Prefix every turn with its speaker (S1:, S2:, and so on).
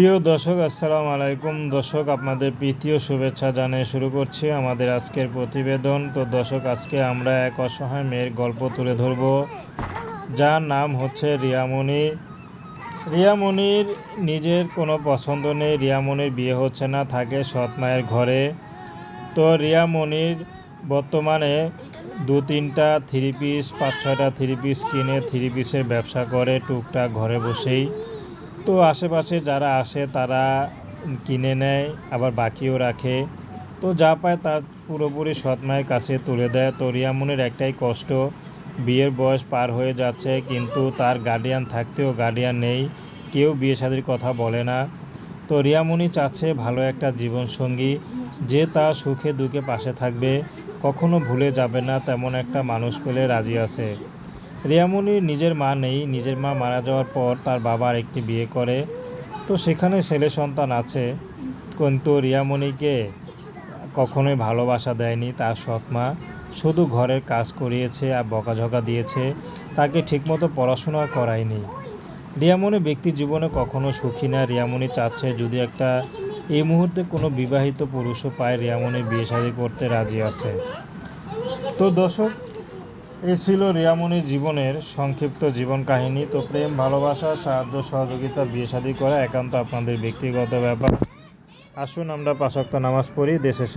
S1: প্রিয় দর্শক, আসসালামু আলাইকুম। দর্শক, আপনাদের প্রীতীয় শুভেচ্ছা জানিয়ে শুরু করছি আমাদের আজকের প্রতিবেদন। তো দর্শক, আজকে আমরা এক অসহায় মেয়ের গল্প তুলে ধরব, যার নাম হচ্ছে রিয়ামণি। রিয়ামণির নিজের কোনো পছন্দ নেই, রিয়ামণির বিয়ে হচ্ছে না, থাকে সৎ মায়ের ঘরে। তো রিয়ামণির বর্তমানে দু তিনটা থ্রি পিস, পাঁচ ছয়টা থ্রি পিস কিনে থ্রি পিসের ব্যবসা করে, টুকটাক ঘরে বসেই। তো আশেপাশে যারা আসে তারা কিনে নেয়, আবার বাকিও রাখে। তো যা পায় তার পুরোপুরি সৎ মায়ের কাছে তুলে দেয়। তো রিয়ামনের একটাই কষ্ট, বিয়ের বয়স পার হয়ে যাচ্ছে, কিন্তু তার গার্ডিয়ান থাকতেও গার্ডিয়ান নেই, কেউ বিয়ে শাদির কথা বলে না। তো রিয়ামণি চাচ্ছে ভালো একটা জীবনসঙ্গী, যে তার সুখে দুঃখে পাশে থাকবে, কখনো ভুলে যাবে না, তেমন একটা মানুষ পেলে রাজি আছে। রিয়ামণির নিজের মা নেই, নিজের মা মারা যাওয়ার পর তার বাবার একটি বিয়ে করে। তো সেখানে ছেলে সন্তান আছে, কিন্তু রিয়ামণিকে কখনোই ভালোবাসা দেয়নি তার সৎ মা। শুধু ঘরের কাজ করিয়েছে আর বকাঝকা দিয়েছে, তাকে ঠিকমতো পড়াশোনা করায়নি। রিয়ামণি ব্যক্তি জীবনে কখনো সুখী না। রিয়ামণি চাচ্ছে যদি একটা এই মুহূর্তে কোনো বিবাহিত পুরুষও পায় রিয়ামণি বিয়ে শাদী করতে রাজি আছে। তো দর্শক এ ছিল রিয়ামণির জীবনের সংক্ষিপ্ত জীবন কাহিনী। তো প্রেম, ভালোবাসা, সাহায্য, সহযোগিতা, বিয়ে শাদী করা একান্ত আপনাদের ব্যক্তিগত ব্যাপার। আসুন আমরা পাশক্ত নামাজ পড়ি, দেশের সেবা